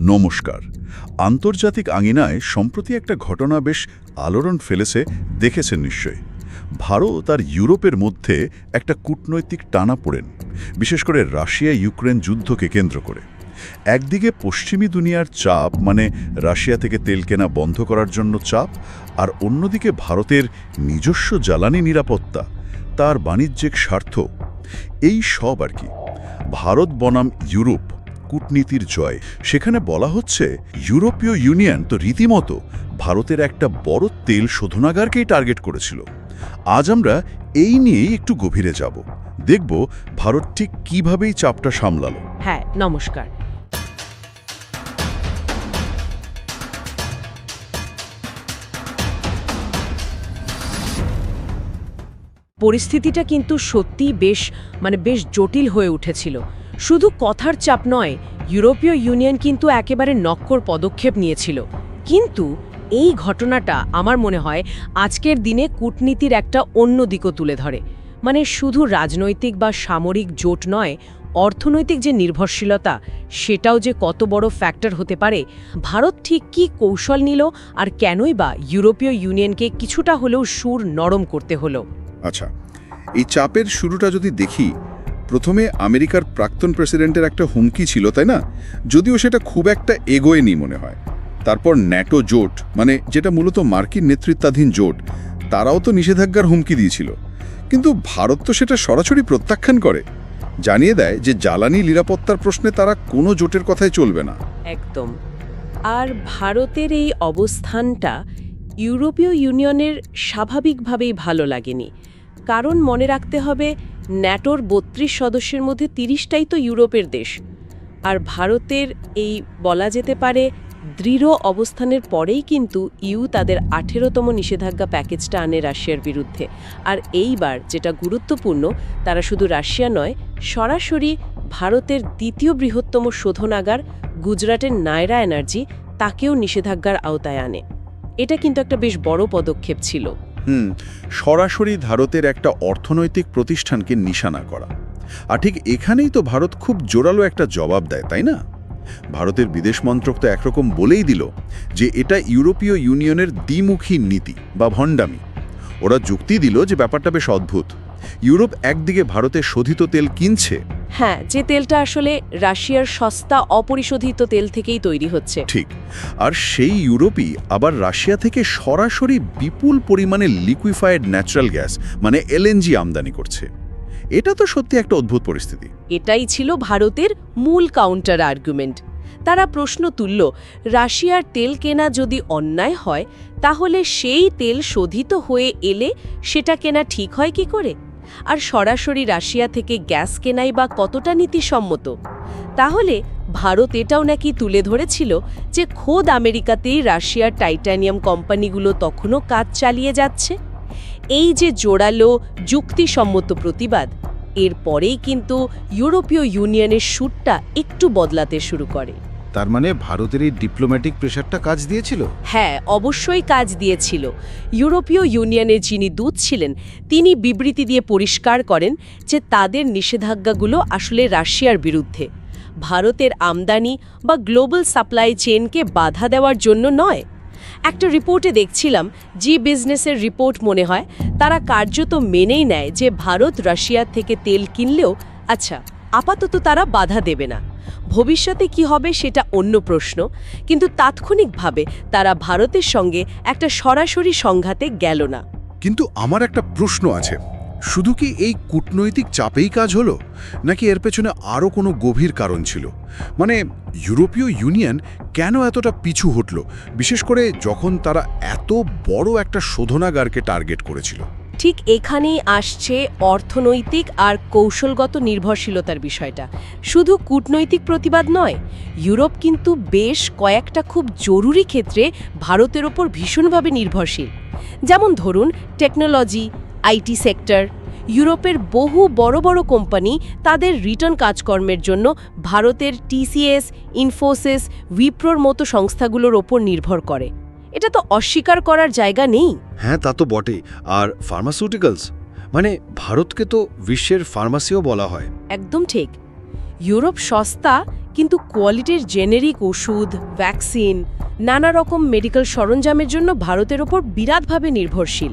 নমস্কার। আন্তর্জাতিক আঙিনায় সম্প্রতি একটা ঘটনা বেশ আলোড়ন ফেলেছে, দেখেছেন নিশ্চয়ই। ভারত আর ইউরোপের মধ্যে একটা কূটনৈতিক টানা পড়েন, বিশেষ করে রাশিয়া ইউক্রেন যুদ্ধকে কেন্দ্র করে। একদিকে পশ্চিমী দুনিয়ার চাপ মানে রাশিয়া থেকে তেল কেনা বন্ধ করার জন্য চাপ, আর অন্যদিকে ভারতের নিজস্ব জ্বালানি নিরাপত্তা, তার বাণিজ্যিক স্বার্থ। এই সব আর কি। ভারত বনাম ইউরোপ কূটনীতির জয়। সেখানে বলা হচ্ছে, ইউরোপীয় ইউনিয়ন তো রীতিমতো ভারতের একটা বড় তেল শোধনাগারকেই টার্গেট করেছিল। আজ আমরা এই নিয়েই একটু গভীরে যাব। দেখব ভারত ঠিক কীভাবেই চাপটা সামলালো। হ্যাঁ নমস্কার। পরিস্থিতিটা কিন্তু সত্যিই বেশ মানে বেশ জটিল হয়ে উঠেছিল। শুধু কথার চাপ নয়, ইউরোপীয় ইউনিয়ন কিন্তু একেবারে নক্কর পদক্ষেপ নিয়েছিল। কিন্তু এই ঘটনাটা আমার মনে হয় আজকের দিনে কূটনীতির একটা অন্য দিকও তুলে ধরে। মানে শুধু রাজনৈতিক বা সামরিক জোট নয়, অর্থনৈতিক যে নির্ভরশীলতা, সেটাও যে কত বড় ফ্যাক্টর হতে পারে, ভারত ঠিক কী কৌশল নিল আর কেনই বা ইউরোপীয় ইউনিয়নকে কিছুটা হলেও সুর নরম করতে হলো। আচ্ছা এই চাপের শুরুটা যদি দেখি প্রথমে আমেরিকার প্রাক্তন প্রেসিডেন্টের একটা হুমকি ছিল, তাই না? যদিও সেটা খুব একটা এগোয়নি মনে হয়। তারপর ন্যাটো জোট মানে যেটা মূলত মার্কিন নেতৃত্বাধীন জোট, তারাও তো নিষেধাজ্ঞার হুমকি দিয়েছিল। কিন্তু ভারত তো সেটা সরাসরি প্রত্যাখ্যান করে। জানিয়ে দেয় যে জ্বালানি নিরাপত্তার প্রশ্নে তারা কোনো জোটের কথাই চলবে না। একদম। আর ভারতের এই অবস্থানটা ইউরোপীয় ইউনিয়নের স্বাভাবিকভাবেই ভালো লাগেনি। কারণ মনে রাখতে হবে ন্যাটোর বত্রিশ সদস্যের মধ্যে তিরিশটাই তো ইউরোপের দেশ। আর ভারতের এই বলা যেতে পারে দৃঢ় অবস্থানের পরেই কিন্তু ইউ তাদের আঠেরোতম নিষেধাজ্ঞা প্যাকেজটা আনে রাশিয়ার বিরুদ্ধে। আর এইবার যেটা গুরুত্বপূর্ণ, তারা শুধু রাশিয়া নয়, সরাসরি ভারতের দ্বিতীয় বৃহত্তম শোধনাগার গুজরাটের নায়রা এনার্জি তাকেও নিষেধাজ্ঞার আওতায় আনে। এটা কিন্তু একটা বেশ বড় পদক্ষেপ ছিল। হুম, সরাসরি ভারতের একটা অর্থনৈতিক প্রতিষ্ঠানকে নিশানা করা। আর ঠিক এখানেই তো ভারত খুব জোরালো একটা জবাব দেয়, তাই না? ভারতের বিদেশ মন্ত্রক তো একরকম বলেই দিল যে এটা ইউরোপীয় ইউনিয়নের দ্বিমুখী নীতি বা ভণ্ডামি। ওরা যুক্তি দিল যে ব্যাপারটা বেশ অদ্ভুত। ইউরোপ একদিকে ভারতে শোধিত তেল কিনছে হ্যাঁ যে তেলটা আসলে রাশিয়ার সস্তা অপরিশোধিত তেল থেকেই তৈরি হচ্ছে। ঠিক। আর সেই ইউরোপই আবার রাশিয়া থেকে সরাসরি বিপুল পরিমাণে লিকুইফাইড ন্যাচারাল গ্যাস মানে এলএনজি আমদানি করছে। এটা তো সত্যি একটা অদ্ভুত পরিস্থিতি। এটাই ছিল ভারতের মূল কাউন্টার আর্গুমেন্ট তারা প্রশ্ন তুলল রাশিয়ার তেল কেনা যদি অন্যায় হয় তাহলে সেই তেল শোধিত হয়ে এলে সেটা কেনা ঠিক হয় কি করে? আর সরাসরি রাশিয়া থেকে গ্যাস কেনাই বা কতটা নীতিসম্মত? তাহলে ভারত এটাও নাকি তুলে ধরেছিল যে খোদ আমেরিকাতেই রাশিয়ার টাইটানিয়াম কোম্পানিগুলো তখনও কাজ চালিয়ে যাচ্ছে। এই যে জোরালো যুক্তিসম্মত প্রতিবাদ, এরপরেই কিন্তু ইউরোপীয় ইউনিয়নের সুরটা একটু বদলাতে শুরু করে। তার মানে ভারতের এই ডিপ্লোম্যাটিক প্রেশারটা কাজ দিয়েছিল? হ্যাঁ অবশ্যই কাজ দিয়েছিল। ইউরোপীয় ইউনিয়নের যিনি দূত ছিলেন, তিনি বিবৃতি দিয়ে পরিষ্কার করেন যে তাদের নিষেধাজ্ঞাগুলো আসলে রাশিয়ার বিরুদ্ধে। ভারতের আমদানি বা গ্লোবাল সাপ্লাই চেনকে বাধা দেওয়ার জন্য নয়। একটা রিপোর্টে দেখছিলাম জি বিজনেসের রিপোর্ট মনে হয়, তারা কার্যত মেনেই নেয় যে ভারত রাশিয়ার থেকে তেল কিনলেও আচ্ছা আপাতত তারা বাধা দেবে না। ভবিষ্যতে কি হবে সেটা অন্য প্রশ্ন। কিন্তু তাৎক্ষণিকভাবে তারা ভারতের সঙ্গে একটা সরাসরি সংঘাতে গেল না। কিন্তু আমার একটা প্রশ্ন আছে। শুধু কি এই কূটনৈতিক চাপেই কাজ হলো? নাকি এর পেছনে আরও কোনো গভীর কারণ ছিল? মানে ইউরোপীয় ইউনিয়ন কেন এতটা পিছু হটল? বিশেষ করে যখন তারা এত বড় একটা শোধনাগারকে টার্গেট করেছিল। ঠিক এখানেই আসছে অর্থনৈতিক আর কৌশলগত নির্ভরশীলতার বিষয়টা। শুধু কূটনৈতিক প্রতিবাদ নয়, ইউরোপ কিন্তু বেশ কয়েকটা খুব জরুরি ক্ষেত্রে ভারতের ওপর ভীষণভাবে নির্ভরশীল। যেমন ধরুন, টেকনোলজি, আইটি সেক্টর। ইউরোপের বহু বড় বড় কোম্পানি তাদের রিটার্ন কাজকর্মের জন্য ভারতের টিসিএস, ইনফোসিস, উইপ্রোর মতো সংস্থাগুলোর ওপর নির্ভর করে। এটা তো অস্বীকার করার জায়গা নেই। হ্যাঁ তা তো বটেই। আর ফার্মাসিউটিক্যালস মানে ভারতকে তো বিশ্বের ফার্মাসিও বলা হয়। একদম ঠিক। ইউরোপ সস্তা কিন্তু কোয়ালিটির জেনেরিক ওষুধ ভ্যাকসিন নানা রকম মেডিকেল সরঞ্জামের জন্য ভারতের ওপর বিরাটভাবে নির্ভরশীল।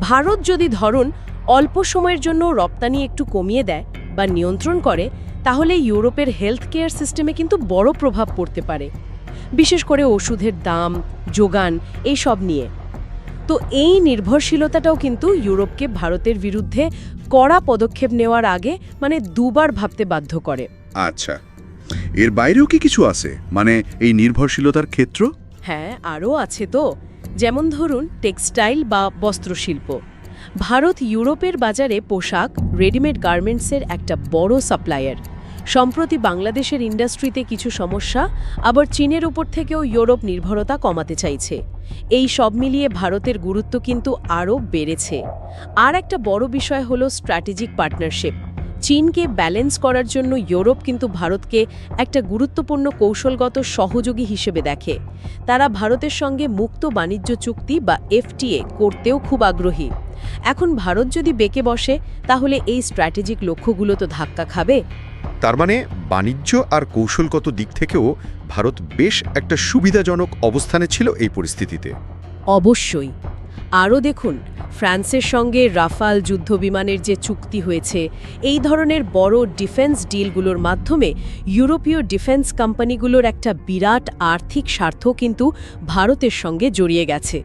ভারত যদি ধরুন অল্প সময়ের জন্য রপ্তানি একটু কমিয়ে দেয় বা নিয়ন্ত্রণ করে তাহলে ইউরোপের হেলথ কেয়ার সিস্টেমে কিন্তু বড় প্রভাব পড়তে পারে। বিশেষ করে ওষুধের দাম যোগান এই সব নিয়ে। তো এই নির্ভরশীলতাটাও কিন্তু ইউরোপকে ভারতের বিরুদ্ধে কড়া পদক্ষেপ নেওয়ার আগে মানে দুবার ভাবতে বাধ্য করে। আচ্ছা। এর বাইরেও কি কিছু আছে? মানে এই নির্ভরশীলতার ক্ষেত্র? হ্যাঁ আরও আছে তো। যেমন ধরুন টেক্সটাইল বা বস্ত্রশিল্প। ভারত ইউরোপের বাজারে পোশাক রেডিমেড গার্মেন্টসের একটা বড় সাপ্লায়ার। সম্প্রতি বাংলাদেশের ইন্ডাস্ট্রিতে কিছু সমস্যা, আবার চীনের উপর থেকেও ইউরোপ নির্ভরতা কমাতে চাইছে। এই সব মিলিয়ে ভারতের গুরুত্ব কিন্তু আরও বেড়েছে। আর একটা বড় বিষয় হলো স্ট্র্যাটেজিক পার্টনারশিপ। চীনকে ব্যালেন্স করার জন্য ইউরোপ কিন্তু ভারতকে একটা গুরুত্বপূর্ণ কৌশলগত সহযোগী হিসেবে দেখে। তারা ভারতের সঙ্গে মুক্ত বাণিজ্য চুক্তি বা এফটিএ করতেও খুব আগ্রহী। এখন ভারত যদি বেঁকে বসে তাহলে এই স্ট্র্যাটেজিক লক্ষ্যগুলো তো ধাক্কা খাবে। তার মানে বাণিজ্য আর কৌশলগত দিক থেকেও ভারত বেশ একটা সুবিধাজনক অবস্থানে ছিল এই পরিস্থিতিতে। অবশ্যই। আরও দেখুন, ফ্রান্সের সঙ্গে রাফাল যুদ্ধবিমানের যে চুক্তি হয়েছে, এই ধরনের বড় ডিফেন্স ডিলগুলোর মাধ্যমে ইউরোপীয় ডিফেন্স কোম্পানিগুলোর একটা বিরাট আর্থিক স্বার্থ কিন্তু ভারতের সঙ্গে জড়িয়ে গেছে।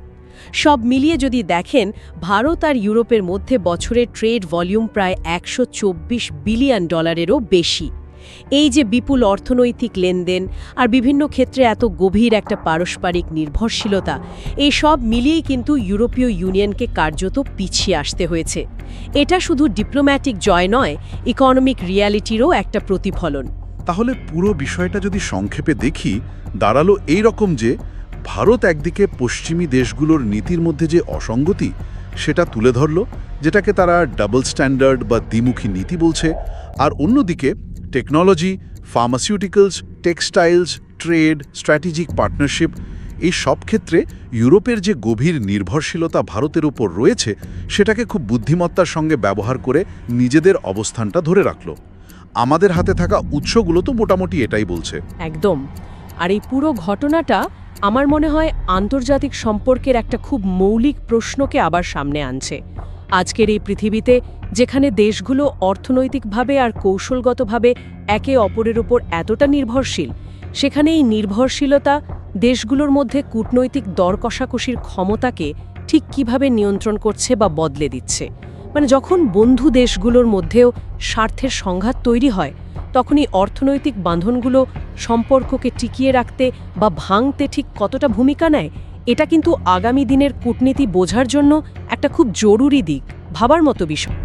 সব মিলিয়ে যদি দেখেন, ভারত আর ইউরোপের মধ্যে বছরের ট্রেড ভলিউম প্রায় একশো চব্বিশ বিলিয়ন ডলারেরও বেশি। এই যে বিপুল অর্থনৈতিক লেনদেন আর বিভিন্ন ক্ষেত্রে এত গভীর একটা পারস্পরিক নির্ভরশীলতা, এই সব মিলিয়েই কিন্তু ইউরোপীয় ইউনিয়নকে কার্যত পিছিয়ে আসতে হয়েছে। এটা শুধু ডিপ্লোম্যাটিক জয় নয়, ইকোনমিক রিয়ালিটিরও একটা প্রতিফলন। তাহলে পুরো বিষয়টা যদি সংক্ষেপে দেখি, দাঁড়াল এই রকম যে, ভারত একদিকে পশ্চিমী দেশগুলোর নীতির মধ্যে যে অসঙ্গতি, সেটা তুলে ধরল, যেটাকে তারা ডাবল স্ট্যান্ডার্ড বা দ্বিমুখী নীতি বলছে, আর অন্যদিকে technology pharmaceuticals textiles trade strategic partnership এই সব ক্ষেত্রে ইউরোপের যে গভীর নির্ভরশীলতা ভারতের উপর রয়েছে, সেটাকে খুব বুদ্ধিমত্তার সঙ্গে ব্যবহার করে নিজেদের অবস্থানটা ধরে রাখল। আমাদের হাতে থাকা উৎসগুলো তো মোটামুটি এটাই বলছে। একদম। আর এই পুরো ঘটনাটা আমার মনে হয় আন্তর্জাতিক সম্পর্কের একটা খুব মৌলিক প্রশ্নকে আবার সামনে আনছে। আজকের এই পৃথিবীতে, যেখানে দেশগুলো অর্থনৈতিকভাবে আর কৌশলগতভাবে একে অপরের ওপর এতটা নির্ভরশীল সেখানে এই নির্ভরশীলতা দেশগুলোর মধ্যে কূটনৈতিক দর কষাকষির ক্ষমতাকে ঠিক কীভাবে নিয়ন্ত্রণ করছে বা বদলে দিচ্ছে। মানে যখন বন্ধু দেশগুলোর মধ্যেও স্বার্থের সংঘাত তৈরি হয়, তখনই অর্থনৈতিক বাঁধনগুলো সম্পর্ককে টিকিয়ে রাখতে বা ভাঙতে ঠিক কতটা ভূমিকা নেয় এটা কিন্তু আগামী দিনের কূটনীতি বোঝার জন্য একটা খুব জরুরি দিক ভাবার মতো বিষয়।